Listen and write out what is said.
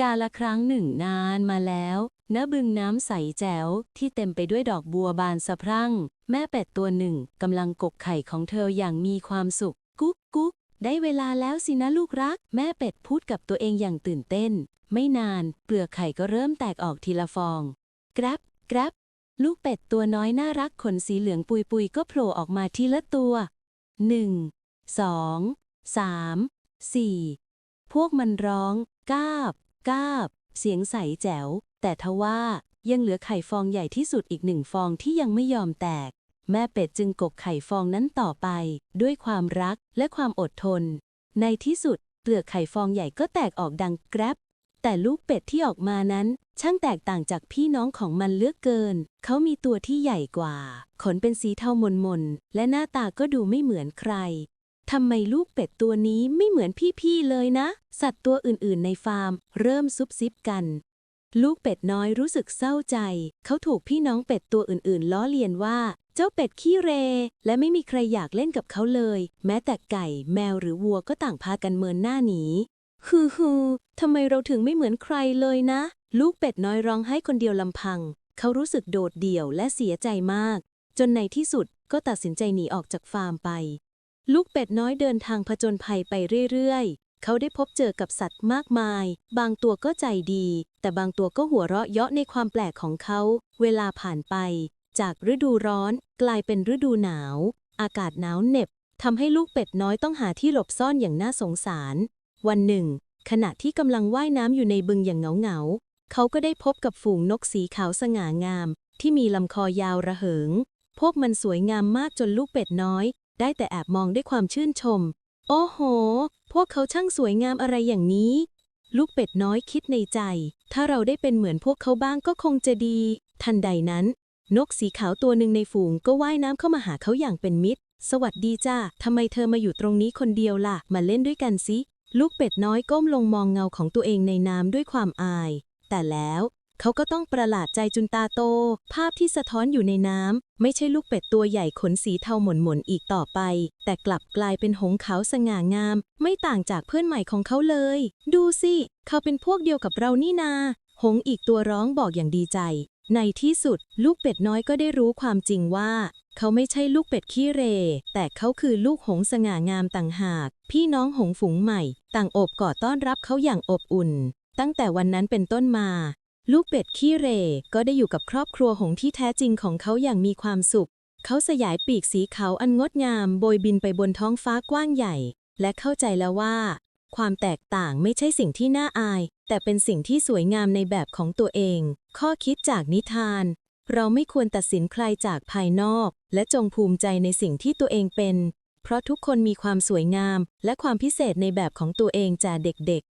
กาละครั้งหนึ่งนานมาแล้วณบึงน้ำใสแจ๋วที่เต็มไปด้วยดอกบัวบานสะพรั่ง แม่เป็ดตัวหนึ่งกำลังกกไข่ของเธออย่างมีความสุข กุ๊กกุ๊กได้เวลาแล้วสินะลูกรัก แม่เป็ดพูดกับตัวเองอย่างตื่นเต้น ไม่นานเปลือกไข่ก็เริ่มแตกออกทีละฟอง กรับกรับลูกเป็ดตัวน้อยน่ารักขนสีเหลืองปุยปุยก็โผล่ออกมาทีละตัวหนึ่งสองสามสี่พวกมันร้องกาบ กาบ เสียงใสแจ๋ว แต่ทว่ายังเหลือไข่ฟองใหญ่ที่สุดอีกหนึ่งฟองที่ยังไม่ยอมแตก แม่เป็ดจึงกกไข่ฟองนั้นต่อไป ด้วยความรักและความอดทน ในที่สุดเปลือกไข่ฟองใหญ่ก็แตกออกดังแกรบแต่ลูกเป็ดที่ออกมานั้น ช่างแตกต่างจากพี่น้องของมันเลือกเกิน เขามีตัวที่ใหญ่กว่า ขนเป็นสีเทามนมนๆและหน้าตาก็ดูไม่เหมือนใคร ทำไมลูกเป็ดตัวนี้ไม่เหมือนพี่ๆเลยนะ สัตว์ตัวอื่นๆในฟาร์ม เริ่มซุบซิบกัน ลูกเป็ดน้อยรู้สึกเศร้าใจ เขาถูกพี่น้องเป็ดตัวอื่นๆ ล้อเลียนว่า เจ้าเป็ดขี้เร และไม่มีใครอยากเล่นกับเขาเลย แม้แต่ไก่ แมวหรือวัวก็ต่างพากันเมินหน้าหนีฮือฮือทำไมเราถึงไม่เหมือนใครเลยนะ ลูกเป็ดน้อยร้องให้คนเดียวลำพัง เขารู้สึกโดดเดี่ยวและเสียใจมาก จนในที่สุดก็ตัดสินใจหนีออกจากฟาร์มไป ลูกเป็ดน้อยเดินทางผจญภัยไปเรื่อยๆ เขาได้พบเจอกับสัตว์มากมาย บางตัวก็ใจดี แต่บางตัวก็หัวเราะเยาะในความแปลกของเขา เวลาผ่านไป จากฤดูร้อนกลายเป็นฤดูหนาว อากาศหนาวเหน็บทำให้ลูกเป็ดน้อยต้องหาที่หลบซ่อนอย่างน่าสงสาร วันหนึ่ง ขณะที่กำลังว่ายน้ำอยู่ในบึงอย่างเหงาๆ เขาก็ได้พบกับฝูงนกสีขาวสง่างาม ที่มีลำคอยาวระเหิง พวกมันสวยงามมากจนลูกเป็ดน้อย ได้แต่แอบมองด้วยความชื่นชม โอ้โห พวกเขาช่างสวยงามอะไรอย่างนี้ ลูกเป็ดน้อยคิดในใจ ถ้าเราได้เป็นเหมือนพวกเขาบ้างก็คงจะดี ทันใดนั้น นกสีขาวตัวหนึ่งในฝูงก็ว่ายน้ำเข้ามาหาเขาอย่างเป็นมิตร สวัสดีจ้าทำไมเธอมาอยู่ตรงนี้คนเดียวล่ะ มาเล่นด้วยกันสิ ลูกเป็ดน้อยก้มลงมองเงาของตัวเองในน้ำด้วยความอาย แต่แล้ว เขาก็ต้องประหลาดใจจุนตาโต ภาพที่สะท้อนอยู่ในน้ำ ไม่ใช่ลูกเป็ดตัวใหญ่ขนสีเทาหม่นหม่นๆอีกต่อไป แต่กลับกลายเป็นหงส์ขาวสง่างาม ไม่ต่างจากเพื่อนใหม่ของเขาเลย ดูสิ เขาเป็นพวกเดียวกับเรานี่นา หงส์อีกตัวร้องบอกอย่างดีใจ ในที่สุด ลูกเป็ดน้อยก็ได้รู้ความจริงว่า เขาไม่ใช่ลูกเป็ดขี้เร แต่เขาคือลูกหงส์สง่างามต่างหาก พี่น้องหงส์ฝูงใหม่ ต่างโอบกอดต้อนรับเขาอย่างอบอุ่นตั้งแต่วันนั้นเป็นต้นมา ลูกเป็ดขี้เรก็ได้อยู่กับครอบครัวหงที่แท้จริงของเขาอย่างมีความสุข เขาสยายปีกสีขาวอันงดงามโบยบินไปบนท้องฟ้ากว้างใหญ่ และเข้าใจแล้วว่า ความแตกต่างไม่ใช่สิ่งที่น่าอาย แต่เป็นสิ่งที่สวยงามในแบบของตัวเอง ข้อคิดจากนิทาน เราไม่ควรตัดสินใครจากภายนอก และจงภูมิใจในสิ่งที่ตัวเองเป็น เพราะทุกคนมีความสวยงาม และความพิเศษในแบบของตัวเองจากเด็กๆ